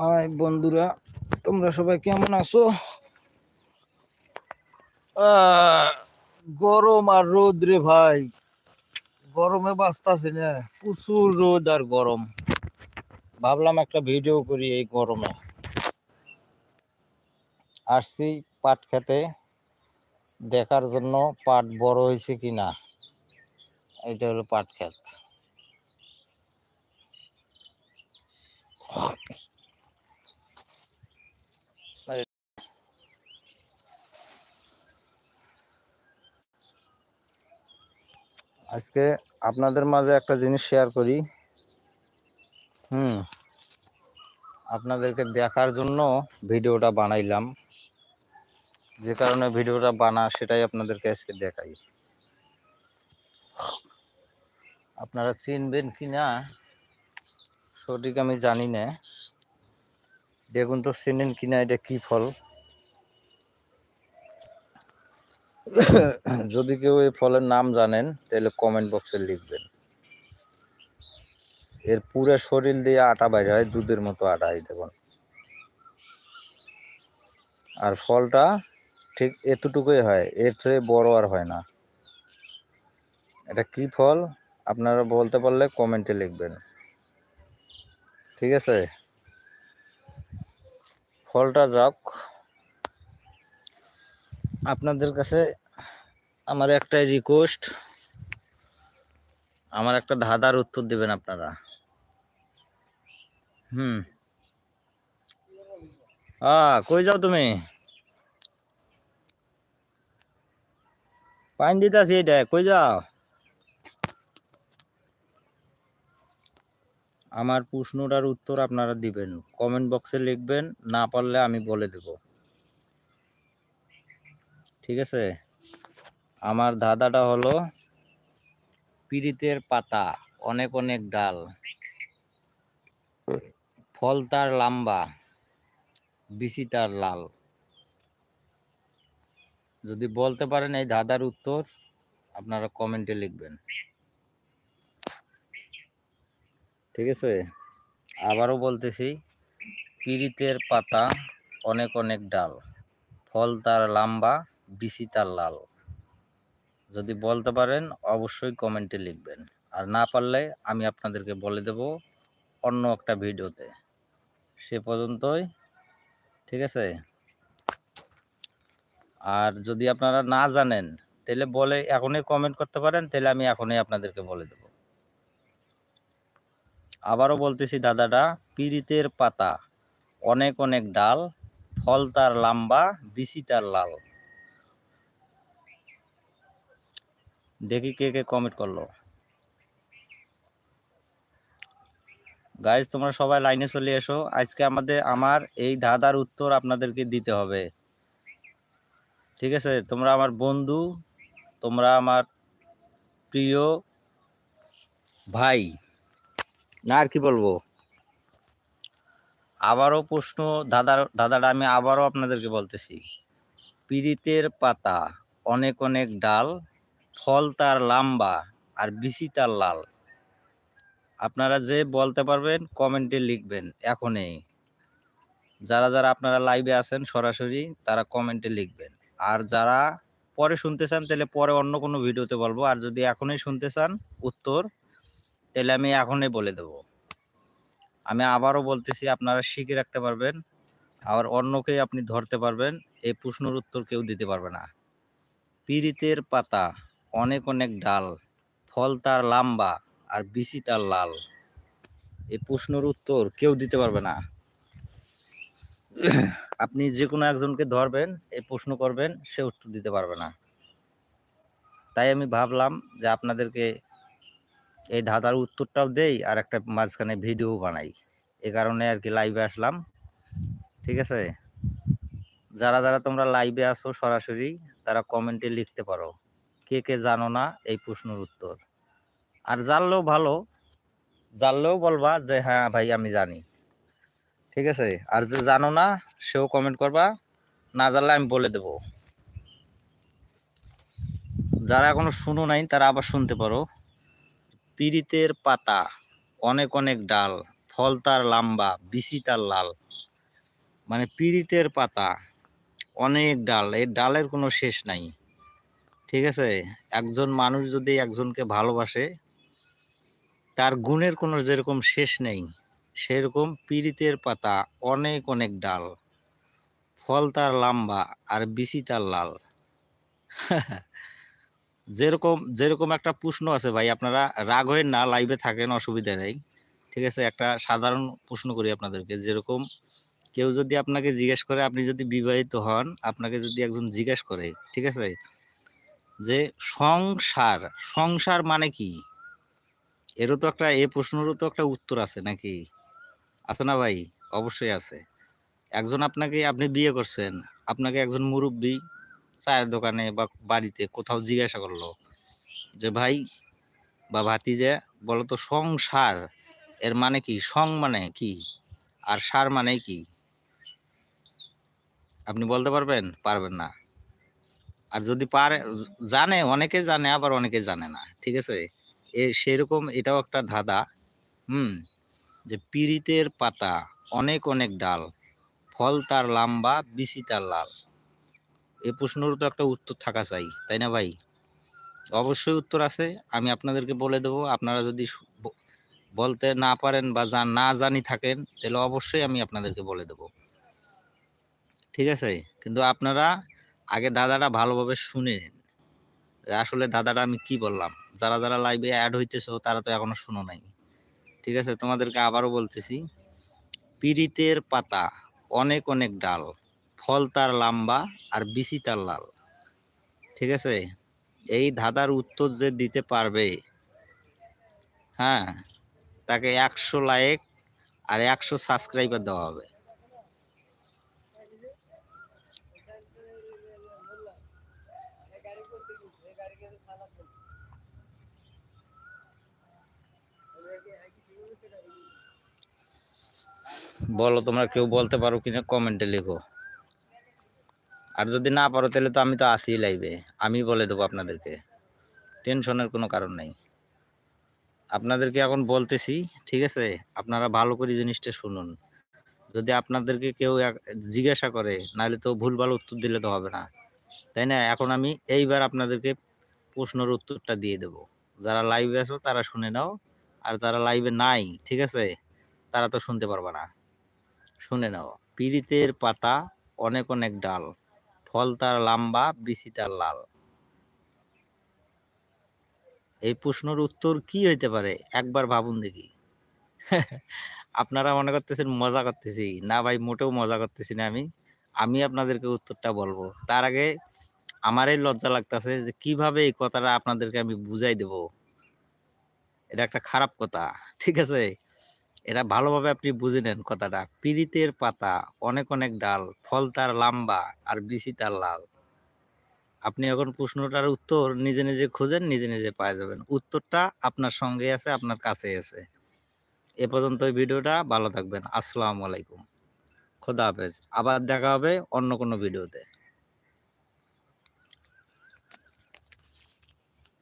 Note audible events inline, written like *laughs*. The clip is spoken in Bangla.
হাই বন্ধুরা, তোমরা সবাই কেমন আছো? গরম আর রোদ রে ভাই। গরমে বাঁচতাছি না, প্রচুর রোদ আর গরম। ভাবলাম একটা ভিডিও করি এই গরমে। আসছি পাট খেতে, দেখার জন্য পাট বড় হয়েছে কিনা। এটা হলো পাট ক্ষেত। আজকে আপনাদের মাঝে একটা জিনিস শেয়ার করি। হুম, আপনাদেরকে দেখার জন্য ভিডিওটা বানাইলাম। যে কারণে ভিডিওটা বানা, সেটাই আপনাদেরকে আজকে দেখাই। আপনারা চিনবেন কি না, সঠিক আমি জানি না। দেখুন তো চিনেন কি না, এটা কী ফল? যদি কেউ এই ফলের নাম জানেন, তাহলে কমেন্ট বক্সে লিখবেন। এর পুরো শরীর দিয়ে আটা বাইরে হয়, দুধের মতো আটা দেখুন। আর ফলটা ঠিক এতটুকুই হয়, এর চেয়ে বড় আর হয় না। এটা কি ফল? আপনারা বলতে পারলে কমেন্টে লিখবেন। ঠিক আছে? ফলটা যাক। আপনাদের কাছে আমার একটাই রিকোয়েস্ট আমার একটা ধাঁধার উত্তর দিবেন আপনারা। হুম। আ, কই যাও তুমি? পাইন দিতাছি এটা, কই যাও? আমার প্রশ্নটার উত্তর আপনারা দিবেন কমেন্ট বক্সে লিখবেন, না পারলে আমি বলে দেব। ঠিক আছে? আমার ধাঁধাটা হলো পিরিতের পাতা, অনেক অনেক ডাল। ফল তার লম্বা, বিচি তার লাল। যদি বলতে পারেন এই ধাঁধার উত্তর, আপনারা কমেন্টে লিখবেন। ঠিক আছে? আবারও বলতেছি, পিরিতের পাতা, অনেক অনেক ডাল। ফল তার লম্বা বিচি তার লাল। যদি বলতে পারেন, অবশ্যই কমেন্টে লিখবেন। আর না পারলে আমি আপনাদেরকে বলে দেব অন্য একটা ভিডিওতে। সে পর্যন্তই, ঠিক আছে? আর যদি আপনারা না জানেন, তাহলে বলে এখনই কমেন্ট করতে পারেন, তাহলে আমি এখনই আপনাদেরকে বলে দেব। আবারও বলতেছি, দাদাটা, পিরিতের পাতা, অনেক অনেক ডাল, ফল তার লম্বা বিচি তার লাল। দেখি কে কে কমেন্ট করল। গাইজ তোমরা সবাই লাইনে চলে এসো। আজকে আমাদের, আমার এই ধাঁধার উত্তর আপনাদেরকে দিতে হবে। ঠিক আছে? তোমরা আমার বন্ধু, তোমরা আমার প্রিয় ভাই। না, আর কি বলব? আবারও প্রশ্ন দাদার দাদাটা আমি আবারও আপনাদেরকে বলতেছি। পিরিতের পাতা, অনেক অনেক ডাল ফল তার লম্বা আর বিচি তার লাল। আপনারা যে বলতে পারবেন, কমেন্টে লিখবেন এখনই। যারা যারা আপনারা লাইভে আছেন সরাসরি, তারা কমেন্টে লিখবেন। আর যারা পরে শুনতে চান, তাহলে পরে অন্য কোনো ভিডিওতে বলব। আর যদি এখনই শুনতে চান উত্তর, তাহলে আমি এখনই বলে দেব। আমি আবারও বলতেছি, আপনারা শিখে রাখতে পারবেন। আর অন্যকেই আপনি ধরতে পারবেন। এই প্রশ্নের উত্তর কেউ দিতে পারবে না। পীড়িতের পাতা। অনেক অনেক ডাল। ফল তার লম্বা আর বিচি তার লাল। এই প্রশ্নের উত্তর কেউ দিতে পারবে না। আপনি যে কোনো একজনকে ধরবেন এই প্রশ্ন করবেন, সে উত্তর দিতে পারবে না। তাই আমি ভাবলাম যে আপনাদেরকে এই ধাঁধার উত্তরটাও দেই আর একটা মাঝখানে ভিডিও বানাই। এ কারণে আর কি লাইভে আসলাম। ঠিক আছে? যারা যারা তোমরা লাইভে আসো সরাসরি, তারা কমেন্টে লিখতে পারো। কে কে জানো না এই প্রশ্নের উত্তর। আর জানলেও ভালো, জানলেও বলবা যে হ্যাঁ ভাই, আমি জানি। ঠিক আছে? আর যে জানো না, সেও কমেন্ট করবা। না জানলে আমি বলে দেব। যারা এখনও শুনো নাই, তারা আবার শুনতে পারো। পিরিতের পাতা, অনেক অনেক ডাল, ফল তার লম্বা, বিচি তার লাল। মানে পিরিতের পাতা, অনেক ডাল এই ডালের কোনো শেষ নাই। ঠিক আছে? একজন মানুষ যদি একজনকে ভালোবাসে, তার গুণের কোনো যেরকম শেষ নেই, সেরকম পীড়িতের পাতা অনেক অনেক ডাল। ফল তার লম্বা আর বিচি তার লাল। *laughs* যেরকম যেরকম একটা প্রশ্ন আছে ভাই, আপনারা রাগ হয়ে না লাইভে থাকেন, অসুবিধা নেই। ঠিক আছে? একটা সাধারণ প্রশ্ন করি আপনাদেরকে, যেরকম কেউ যদি আপনাকে জিজ্ঞেস করে, আপনি যদি বিবাহিত হন, আপনাকে যদি একজন জিজ্ঞেস করে, ঠিক আছে? যে সংসার সংসার মানে কি? এরও তো একটা, এ প্রশ্নেরও তো একটা উত্তর আছে নাকি? আছে না ভাই? অবশ্যই আছে। একজন আপনাকে, আপনি বিয়ে করছেন, আপনাকে একজন মুরব্বী চায়ের দোকানে বা বাড়িতে কোথাও জিজ্ঞাসা করল যে, ভাই বা ভাতিজা বলো তো সংসার, এর মানে কি? সং মানে কি? আর সার মানে কি? আপনি বলতে পারবেন? পারবেন না। আর যদি পারে, জানে, অনেকে জানে, আবার অনেকে জানে না, ঠিক আছে? এ, সেরকম এটাও একটা ধাঁধা, হুম? যে পিরিতের পাতা, অনেক অনেক ডাল, ফল তার লম্বা, বিচি তার লাল। এ প্রশ্নের তো একটা উত্তর থাকা চাই, তাই না ভাই? অবশ্যই উত্তর আছে, আমি আপনাদেরকে বলে দেবো, আপনারা যদি বলতে না পারেন বা জা- না জানি থাকেন, তাহলে অবশ্যই আমি আপনাদেরকে বলে দেবো। ঠিক আছে? কিন্তু আপনারা আগে দাদাটা ভালোভাবে শুনে নিন। আসলে দাদাটা আমি কি বললাম? যারা যারা লাইভে অ্যাড হইতেছো, তারা তো এখনও শুনো নাই। ঠিক আছে? তোমাদেরকে আবারও বলতেছি, পিরিতের পাতা, অনেক অনেক ডাল, ফল তার লম্বা আর বিচি তার লাল। ঠিক আছে? এই ধাঁধার উত্তর যে দিতে পারবে হ্যাঁ তাকে একশো লাইক আর একশো সাবস্ক্রাইবার দেওয়া হবে। বলো তোমরা কেউ বলতে পারো কিনা কমেন্টে লেখো। আর যদি না পারো তাহলে তো আমি তো আসি লাইভে আমি বলে দেবো আপনাদেরকে। টেনশনের কোনো কারণ নাই। আপনাদেরকে এখন বলতেছি, ঠিক আছে? আপনারা ভালো করে জিনিসটা শুনুন। যদি আপনাদেরকে কেউ জিজ্ঞাসা করে, নাহলে তো ভুলভাল উত্তর দিলে তো হবে না। তাই না? এখন আমি এইবার আপনাদেরকে প্রশ্নের উত্তরটা দিয়ে দেব। যারা লাইভে আছো, তারা শুনে নাও। আর যারা লাইভে নাই, ঠিক আছে? তারা তো শুনতে পারবে না। শুনে নাও। পিরিতের পাতা অনেক অনেক ডাল, ফল তার লম্বা, বিচি তার লাল। এই প্রশ্নের উত্তর কি হইতে পারে? একবার ভাবুন দেখি। *laughs* আপনারা মনে করতেছেন মজা করতেছি। না ভাই, মোটেও মজা করতেছি না আমি। আমি আপনাদেরকে উত্তরটা বলব। তার আগে আমারই লজ্জা লাগতেছে যে কীভাবে এই কথাটা আপনাদেরকে আমি বুঝাই দেব। এটা একটা খারাপ কথা, ঠিক আছে? এটা ভালোভাবে আপনি বুঝে নেন কথাটা। পিরিতের পাতা, অনেক অনেক ডাল, ফল তার লম্বা আর বিচি তার লাল। আপনি এখন প্রশ্নটার উত্তর নিজে নিজে খুঁজেন, নিজে নিজে পাওয়া যাবেন। উত্তরটা আপনার সঙ্গে আছে, আপনার কাছে আছে। এ পর্যন্ত ভিডিওটা ভালো থাকবেন। আসসালামু আলাইকুম। খোদা হাফেজ। আবার দেখা হবে অন্য কোনো ভিডিওতে।